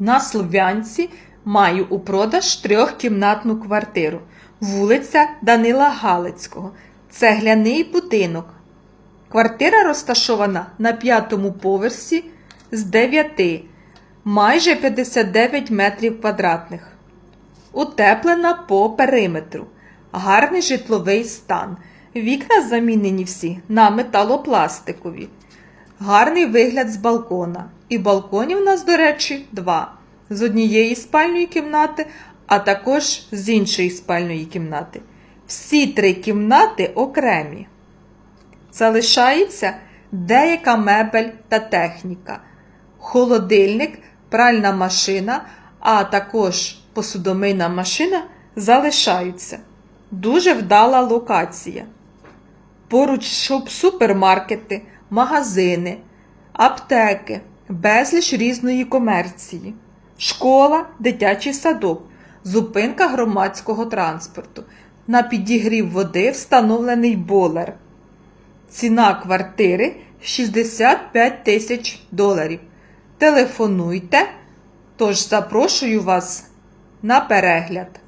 На Слов'янці маю у продаж трьохкімнатну квартиру. Вулиця Данила Галицького. Цегляний будинок. Квартира розташована на п'ятому поверсі з 9, майже 59 метрів квадратних. Утеплена по периметру. Гарний житловий стан. Вікна замінені всі на металопластикові. Гарний вигляд з балкона. І балконів у нас, до речі, два. З однієї спальної кімнати, а також з іншої спальної кімнати. Всі три кімнати окремі. Залишається деяка мебель та техніка, холодильник, пральна машина, а також посудомийна машина залишаються. Дуже вдала локація. Поруч щоб супермаркети, магазини, аптеки, безліч різної комерції, школа, дитячий садок, зупинка громадського транспорту. На підігрів води встановлений болер. Ціна квартири 65 тисяч доларів. Телефонуйте, тож запрошую вас на перегляд.